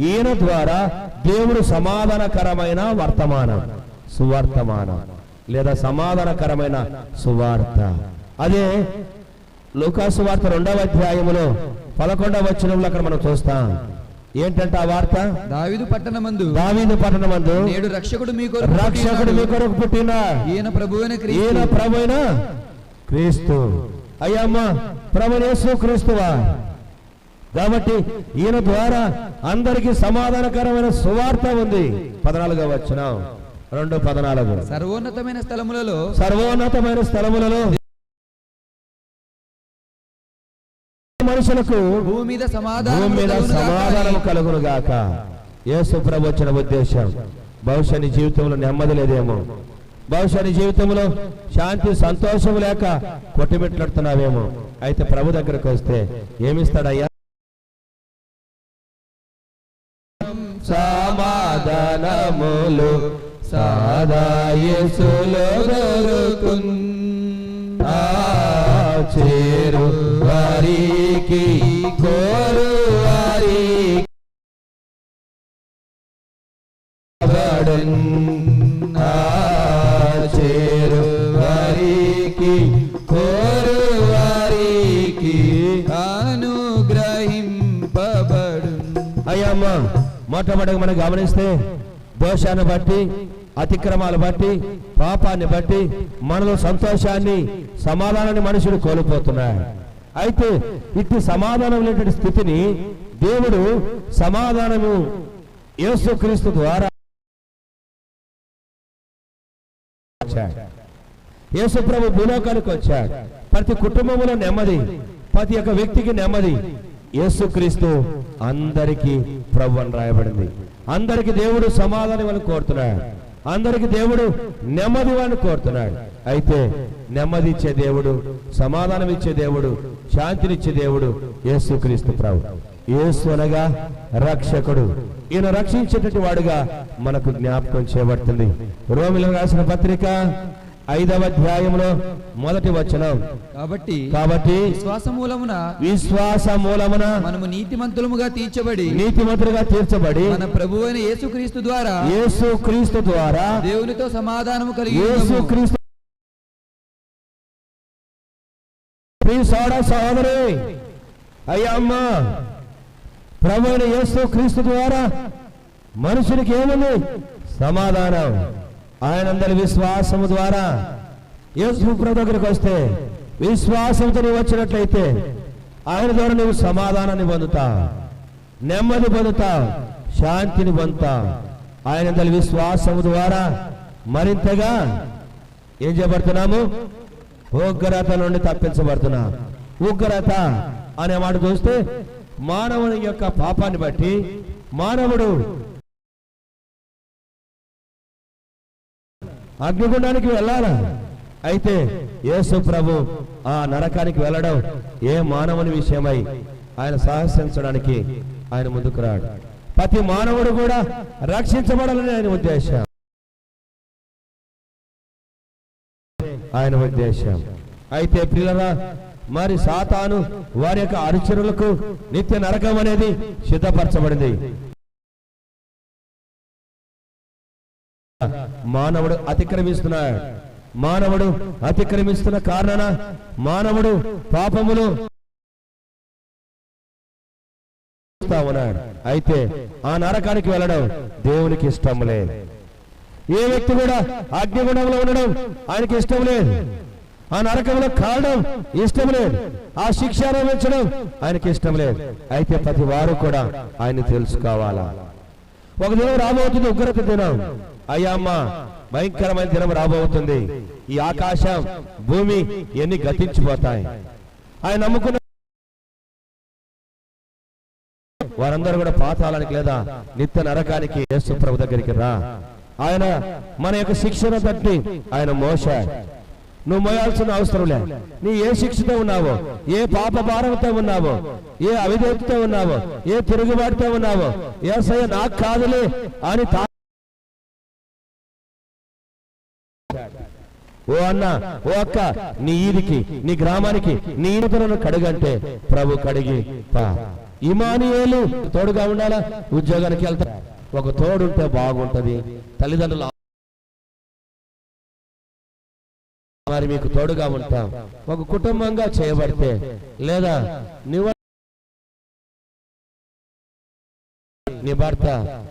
ఈయన ద్వారా దేవుడు సమాధానకరమైన వర్తమానం సువర్తమానం లేదా సమాధానకరమైన సువార్త. అదే వార్త రెండవ అధ్యాయములో పదకొండవ వచనంలో అక్కడ మనం చూస్తాం. ఏంటంటే ఆ వార్త? దావీదు పట్టణమందు దావీదు పట్టణమందు నేడు రక్షకుడు మీ కొరకు రక్షకుడు మీ. కొరకు పుట్టిన ఈయన ప్రభువైన ఈయన క్రీస్తు. అయ్యమ్మ ప్రభు యేసు క్రీస్తువా కాబట్టి ఈయన ద్వారా అందరికి సమాధానకరమైన సువార్త ఉంది. పద్నాలుగో వచ్చిన రెండు పద్నాలుగు. సర్వోన్నతమైన స్థలములలో సర్వోన్నతమైన స్థలములలో మనుషులకు భూమి మీద సమాధానం భూమి మీద సమాధానం కలుగును గాక. యేసు ప్రభు వచ్చిన ఉద్దేశం. బహుశా నీ జీవితంలో నెమ్మది లేదేమో. బహుశా నీ జీవితంలో శాంతి సంతోషం లేక కొట్టిమిట్లాడుతున్నావేమో. అయితే ప్రభు దగ్గరకు వస్తే ఏమిస్తాడయ్యా? సాధనములు సాదాయేసులో దొరుకున్ చేరు వారికి కోరు వారికి. ఆ మొట్టమొదటిగా మనం గమనిస్తే దోషాన్ని బట్టి అతిక్రమాలు బట్టి పాపాన్ని బట్టి మనలో సంతోషాన్ని సమాధానాన్ని మనుషులు కోల్పోతున్నాడు అయితే ఇట్టి సమాధానం లేని స్థితిని దేవుడు సమాధానము యేసుక్రీస్తు ద్వారా వచ్చాడు. యేసు భూలోకానికి వచ్చాడు. ప్రతి కుటుంబంలో నెమ్మది ప్రతి ఒక్క వ్యక్తికి నెమ్మది. యేసుక్రీస్తు అందరికీ ప్రభు అని రాయబడింది. అందరికి దేవుడు సమాధానం అని కోరుతున్నాడు. అందరికి దేవుడు నెమ్మది అని కోరుతున్నాడు. అయితే నెమ్మది ఇచ్చే దేవుడు సమాధానం ఇచ్చే దేవుడు శాంతినిచ్చే దేవుడు యేసుక్రీస్తు ప్రభు. యేసు అనగా రక్షకుడు. ఈయన రక్షించేటటువంటి వాడుగా మనకు జ్ఞాపకం చేయబడుతుంది. రోమిలో రాసిన పత్రిక ఐదవ అధ్యాయంలో మొదటి వచనం. కాబట్టి కాబట్టి విశ్వాస మూలమున విశ్వాస మూలమున మనము నీతిమంతులముగా తీర్చబడి నీతిమంతులుగా తీర్చబడి మన ప్రభువైన యేసుక్రీస్తు ద్వారా యేసు క్రీస్తు ద్వారా దేవునితో సమాధానము కలిగి యేసు ఉన్నాము. క్రీస్తు ప్రియ సోదర అయ్యా అమ్మ ప్రభు అయిన యేసు క్రీస్తు ద్వారా మనుషునికి ఏముంది? సమాధానం. ఆయనందరి విశ్వాసము ద్వారా యేసు ప్రభు దగ్గరికి వస్తే విశ్వాసంతో నీవు వచ్చినట్లయితే ఆయన ద్వారా నువ్వు సమాధానాన్ని పొందుతావు నెమ్మది పొందుతావు శాంతిని పొందుతావు ఆయన విశ్వాసము ద్వారా మరింతగా ఏం చేయబడుతున్నాము? ఉగ్రత నుండి తప్పించబడుతున్నా. ఉగ్రత అనే మాట చూస్తే మానవుని యొక్క పాపాన్ని బట్టి మానవుడు అగ్నిగుండానికి వెళ్ళాలా? అయితే యేసు ప్రభు ఆ నరకానికి వెళ్ళడం ఏ మానవుని విషయమై ఆయన సాహసించడానికి ఆయన ముందుకు రాడు. ప్రతి మానవుడు కూడా రక్షించబడాలని ఆయన ఉద్దేశం. ఆయన ఉద్దేశం. అయితే పిల్లరా మరి సాతాను వారి యొక్క అనుచరులకు నిత్య నరకం అనేది సిద్ధపరచబడింది. మానవుడు అతిక్రమిస్తున్నాడు మానవుడు అతిక్రమిస్తున్న కారణాన మానవుడు పాపములు ఉన్నాడు. అయితే ఆ నరకానికి వెళ్ళడం దేవునికి ఇష్టం లేదు. ఏ వ్యక్తి కూడా అగ్నిగుణంలో ఉండడం ఆయనకి ఇష్టం లేదు. ఆ నరకంలో కాలడం ఇష్టం లేదు. ఆ శిక్ష అనుభవించడం ఆయనకి ఇష్టం లేదు. అయితే ప్రతి వారు కూడా ఆయన తెలుసుకోవాలా? ఒక దినం రాబోతుంది ఉగ్రత దినం అయ్యా భయంకరమైన దినం రాబోతుంది. ఈ ఆకాశం భూమి ఎన్ని గతించిపోతాయి. ఆయన నమ్ముకున్న వారందరూ కూడా పాతాళానికి లేదా నిత్య నరకానికి యేసు ప్రభు దగ్గరికి రా. ఆయన మన యొక్క శిక్షణ తట్టి ఆయన మోస. నువ్వు మోయాల్సిన అవసరం లే. నీ ఏ శిక్షతో ఉన్నావో ఏ పాప భారంతో ఉన్నావో ఏ అవిధేయతతో ఉన్నావో ఏ తిరుగుబాటుతో ఉన్నావో ఏసయ్య నాకు కాదులే అని తా ఓ అన్న ఓ అక్క నీ ఈదికి నీ గ్రామానికి నీ ఈదులను కడుగంటే ప్రభు కడిగి పా. ఇమానియేలు తోడుగా ఉండాలా? ఉద్యోగానికి వెళ్తా ఒక తోడుంటే బాగుంటది. తల్లిదండ్రులు మరి మీకు తోడుగా ఉంటాం. ఒక కుటుంబంగా చేయబడితే లేదా నువ్వు నీ భర్త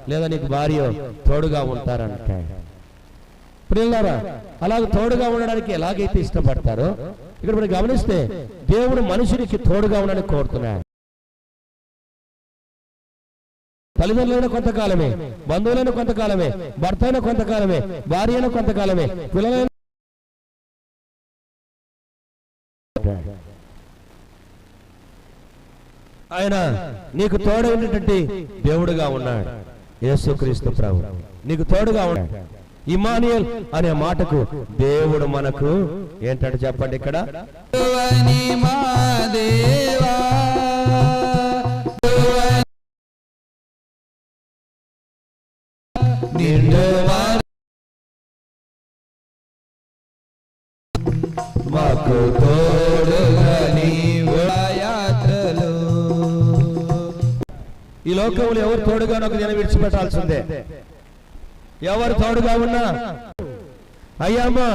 లేదా నీకు భార్య తోడుగా ఉంటారంటే. ప్రియులారా అలాగే తోడుగా ఉండడానికి ఎలాగైతే ఇష్టపడతారో ఇక్కడ మనం గమనిస్తే దేవుడు మనుషునికి తోడుగా ఉండడానికి కోరుతున్నాడు. తల్లిదండ్రులైన కొంతకాలమే బంధువులైన కొంతకాలమే భర్త అయిన కొంతకాలమే భార్య అయిన కొంతకాలమే పిల్లలైన ఆయన నీకు తోడైనటువంటి దేవుడుగా ఉన్నాడు. యేసుక్రీస్తు ప్రభు నీకు తోడుగా ఉన్నాడు. ఇమానియల్ అనే మాటకు దేవుడు మనకు ఏంటంటే చెప్పండి ఇక్కడ? మాకు తోడుగా ఈ లోకంలో ఎవరు తోడుగా ఒక దిన విడిచిపెట్టాల్సిందే. ఎవరు తోడుగా ఉన్నా? అయ్యామా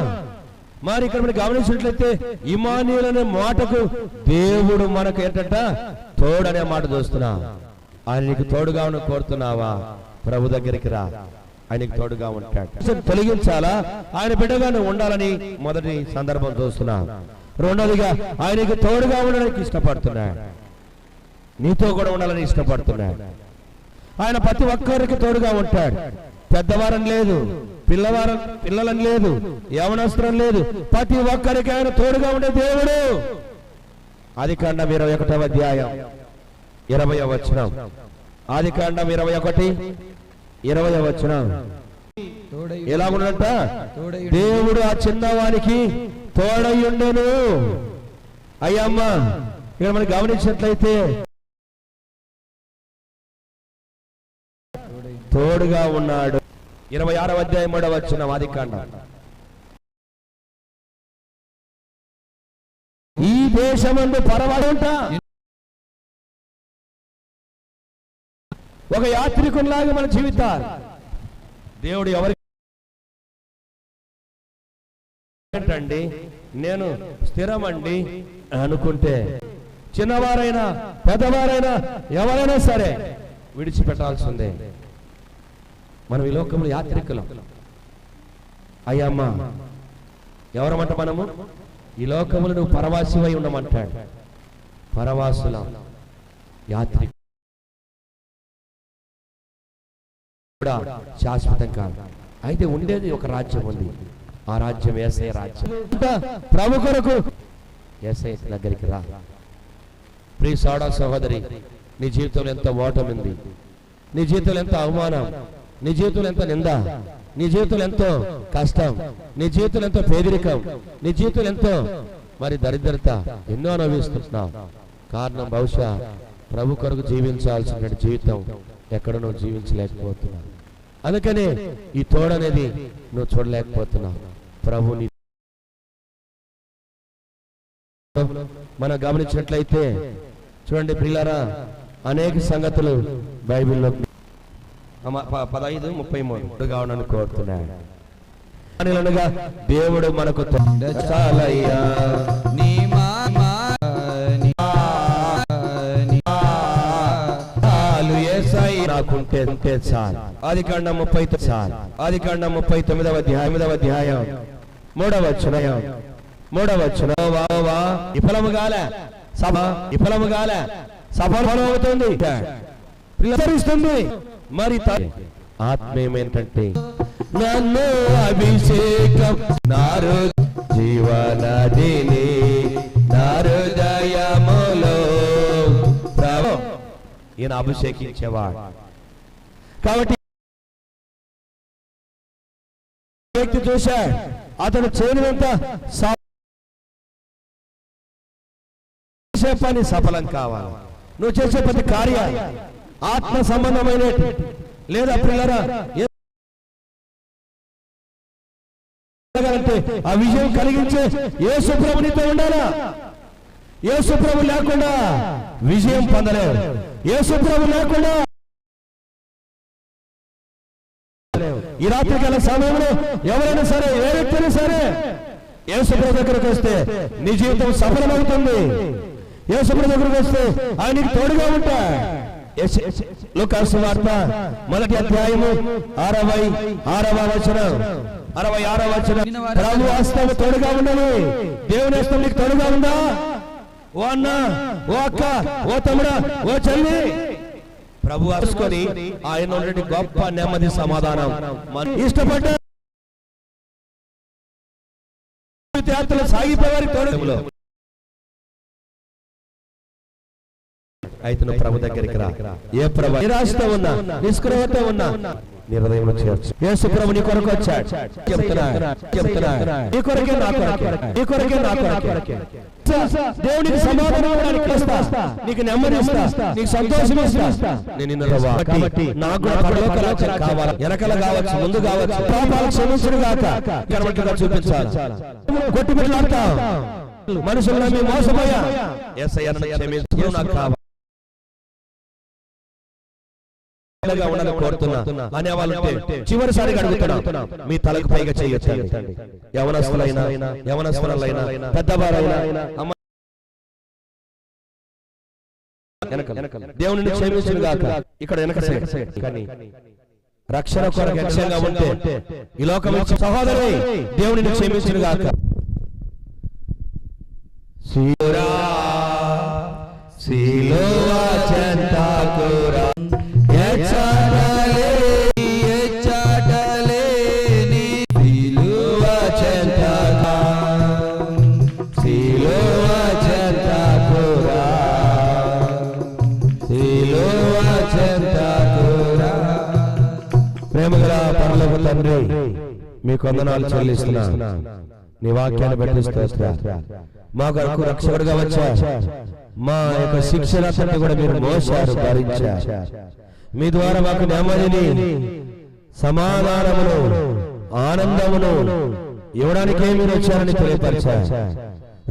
మరి ఇక్కడ మనం గమనించినట్లయితే ఇమానియుల్ అనే మాటకు దేవుడు మనకు ఏంటంట? తోడు అనే మాట చూస్తున్నా. ఆయన నీకు తోడుగా ఉన్న కోరుతున్నావా? ప్రభు దగ్గరికి రా. ఆయనకి తోడుగా ఉంటాడు. తొలగించాలా? ఆయన బిడ్డగానే ఉండాలని మొదటి సందర్భం చూస్తున్నా. రెండోదిగా ఆయనకి తోడుగా ఉండడానికి ఇష్టపడుతున్నాడు నీతో కూడా ఉండాలని ఇష్టపడుతున్నాడు ఆయన ప్రతి ఒక్కరికి తోడుగా ఉంటాడు. పెద్దవారని లేదు పిల్లవారం పిల్లలని లేదు యవనస్త్రం లేదు. ప్రతి ఒక్కరికి ఆయన తోడుగా ఉండే దేవుడు. ఆది కాండం ఇరవై ఒకటవ అధ్యాయం ఇరవై వచనం. ఆది కాండం ఇరవై ఒకటి ఇరవై వచనం. ఎలా ఎలాగున్నట దేవుడు ఆ చిన్నవానికి తోడయ్యుండెను అయ్యమ్మ ఇక్కడ మనం గమనించినట్లయితే తోడుగా ఉన్నాడు. ఇరవై ఆరవ అధ్యాయం మూడవ వచ్చిన ఆదికాండ ఈ దేశమందు పరవాడుంట. ఒక యాత్రికునిలాగా మన జీవితాలు. దేవుడు ఎవరి ఏంటండి? నేను స్థిరమండి అనుకుంటే చిన్నవారైనా పెద్దవారైనా ఎవరైనా సరే విడిచిపెట్టాల్సిందే. మనం ఈ లోకంలో యాత్రికులం. అయ్యమ్మ ఎవరమంట మనము? ఈ లోకములు నువ్వు పరవాసివై ఉండమంటాడు. పరవాసులం యాత్రి కూడా శాశ్వతం కాదు. అయితే ఉండేది ఒక రాజ్యం ఉంది. ఆ రాజ్యం ఏసే రాజ్యం. ప్రభు కొరకు. ఏసై దగ్గరికి రా. ప్రియ సోడా సహోదరి నీ జీవితంలో ఎంత ఓటమి ఉంది నీ జీవితంలో ఎంత అవమానం? నీ జీవితంలో ఎంత నింద? నీ జీవితంలో ఎంతో కష్టం? నీ జీవితంలో ఎంతో పేదరికం? నీ జీవితంలో ఎంతో మరి దరిద్రత? ఎన్నో అనుభవిస్తున్నావు కారణం బహుశా ప్రభు కొరకు జీవించాల్సిన జీవితం ఎక్కడ నువ్వు జీవించలేకపోతున్నావు అందుకనే ఈ తోడనేది నువ్వు చూడలేకపోతున్నావు. ప్రభు నీ మనం గమనించినట్లయితే చూడండి పిల్లరా అనేక సంగతులు బైబిల్లో పదహైదు ముప్పై మూడు. కావాలని కోరుతున్నాను దేవుడు మనకు చాలయ్యా. నీ నాకుంటే ఉంటే చాలు. ఆది కాండం ముప్పై చాలు. ఆది కాండం ముప్పై తొమ్మిదవ అధ్యాయం ఎనిమిదవ అధ్యాయం. మూడవ చునయం మూడవ చునవా వా వా. విఫలము గాల. సభ విఫలము గాల. సఫలమవుతుంది అవుతుంది మరి ఆత్మీయం ఏంటంటే నన్ను అభిషేకం నారు జీవనదిని నారు దయములో ప్రభు. ఈయన అభిషేకించేవాడు. కాబట్టి వ్యక్తి చూశాడు అతను చేయనంత పని సఫలం కావాలి. నువ్వు చేసే ప్రతి కార్యాలు ఆత్మ సంబంధమైన లేదా పిల్లరా అంటే ఆ విజయం కలిగించే ఏ సుప్రభునితో ఉండాలా? ఏ సుప్రభు లేకుండా విజయం పొందలేవు ఏ సుప్రభు లేకుండా ఈ రాత్రి గల సమయంలో ఎవరైనా సరే ఏ వ్యక్తి సరే యేసుప్రభు దగ్గరకు వస్తే నీ జీవితం సఫలమవుతుంది. యేసుప్రభు దగ్గరకు వస్తే ఆయనకి తోడుగా ఉంటా వార్త మొదటి అధ్యాయము అరవై ఆరవ వచనం. అరవై ఆరవ వచనం. ప్రభు హస్తము తోడుగా ఉండని దేవుని హస్తం నీకు తోడుగా ఉందా? ఓ అన్న ఓ అక్క ఓ తమ్ముడా ఓ చెల్లి. ప్రభు అరుచుకొని ఆయన ఉన్నటువంటి గొప్ప నెమ్మది సమాధానం. ఇష్టపడ్డ విద్యార్థులు సాగిపోయారు తోడులో అయితే నువ్వు ప్రభు దగ్గరికి రా ఏ ప్రభు నిరాశతో ఉన్నా నిష్క్రయతో ఉన్నా నీ హృదయంలో చేర్చు. యేసు ప్రభు నీ కొరకు వచ్చాడు. చెప్తున్నా చెప్తున్నా నీ కొరకే నా కొరకే నీ కొరకే నా కొరకే. దేవునికి సమాధానం నీకు నెమ్మది ఇస్తా. నీకు సంతోషం ఇస్తా. నేను నిన్ను. కాబట్టి నాకు కూడా పరలోక రాజ్యం కావాలి? వెనకల కావచ్చు ముందు కావచ్చు. పాపాలు క్షమించుడు గాక. కనబట్టుగా చూపించాలి? కొట్టుబిడ్డలాడతా మనుషులను మోసపోయా? యేసయ్య నన్ను క్షమించు నాకు కావాలి? గా ఉండాలని కోరుతున్నా. అనే వాళ్ళంటే చివరిసారిగా అడుగుతున్నా. మీ తలకు పైగా చేయొచ్చండి యవనస్తులైనా యవనస్తులైనా పెద్దవారైనా అమ్మ. దేవుని క్షమించును గాక ఇక్కడ వెనక. కానీ రక్షణ కొరకు లక్ష్యంగా ఉంటే ఈ లోకం సహోదరి దేవుని క్షమించును గాక శిలువా శిలువా చెంతకురా మీకు వందనాలు చెల్లిస్తున్నా నీ వాక్యాన్ని బట్టి స్తోత్రాలు. మా కొరకు రక్షకుడుగా వచ్చా మా యొక్క శిక్షణ అంతటి కూడా మీరు మోసారు భరించారు. మీ ద్వారా మాకు నెమ్మదిని సమాధానమును ఆనందమును ఇవ్వడానికే మీరు వచ్చారని తెలియపరిచారు.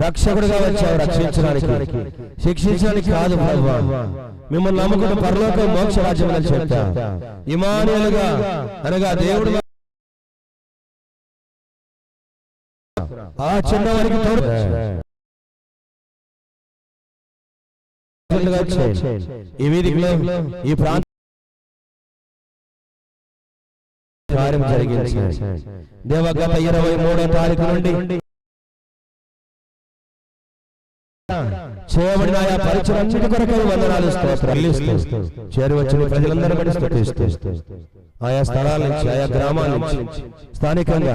రక్షకుడుగా వచ్చావు రక్షించడానికి. శిక్షించడానికి కాదు ప్రభు మిమ్మల్ని నమ్ముకున్న పరలోక మోక్ష రాజ్యం అని చెప్తా. ఇమానులుగా అనగా దేవుడు ఆ చిన్నవారికి తోడు. ఈ వీధిలో ఈ ప్రాంత కార్యం జరిగింది దేవ గత ఇరవై మూడో తారీఖు నుండి. చేయబడిన ఆయా పరిచయాలన్నిటి కొరకు వందనాలు స్తోత్రాలు చేరి వచ్చిన ప్రజలందరూ ఆయా స్థలాల నుంచి ఆయా గ్రామాల నుంచి స్థానికంగా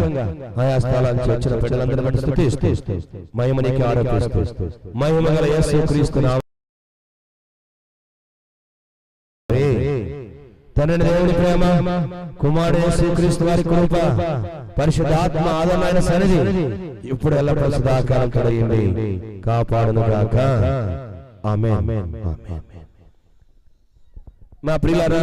ఆయా స్థలాల నుంచి వచ్చిన ప్రజలందరూ మహిమనికి ఆరోపిస్తూ మహిమ గల యేసు క్రీస్తు నామమున తండ్రి దేవుడి ప్రేమ కుమారుడు క్రీస్తు వారి కృప పరిశుద్ధాత్మ ఆదరణ సన్నిధి ఇప్పుడు ఎల్ల ప్రసిద్ధాకారం కలిగింది కాపాడును గాక. ఆమేన్. మా ప్రియులారా